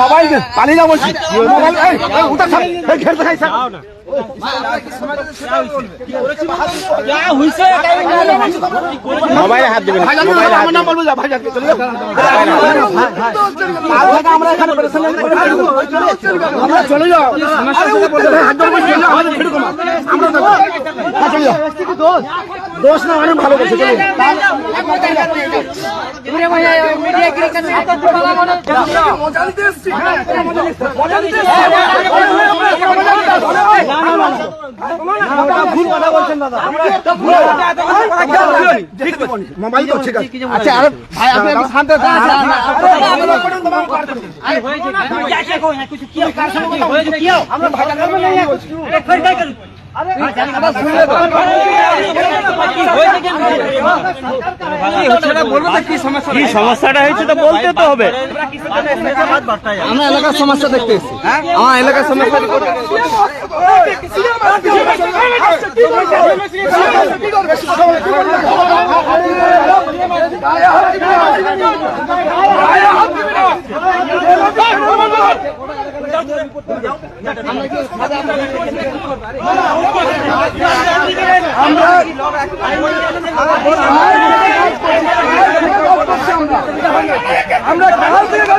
Mobile দে পালিয়ে যাও বলছি মোবাইল এই উঠা থাক এই ঘেরতে খাই স্যার মোবাইলে হাত দেবেন মোবাইলে হাত আমার বলব যা ভাইজান চলে যাও আমরা এখানে পেরেশানি আমরা চলে যাও হাত ধরে। আমরা হ্যাঁ, চলে যাও। দোষ না অনেক ভালো করছে। মোবাইল আচ্ছা আর ভাই আপনি শান্ত থাকুন আমরা ভাইজান কি সমস্যাটা হয়েছে তো বলতে তো হবে। আমরা এলাকার সমস্যা দেখতে এসেছি। আমার এলাকার সমস্যা আমরা আমরা আমরা কাজ দিয়ে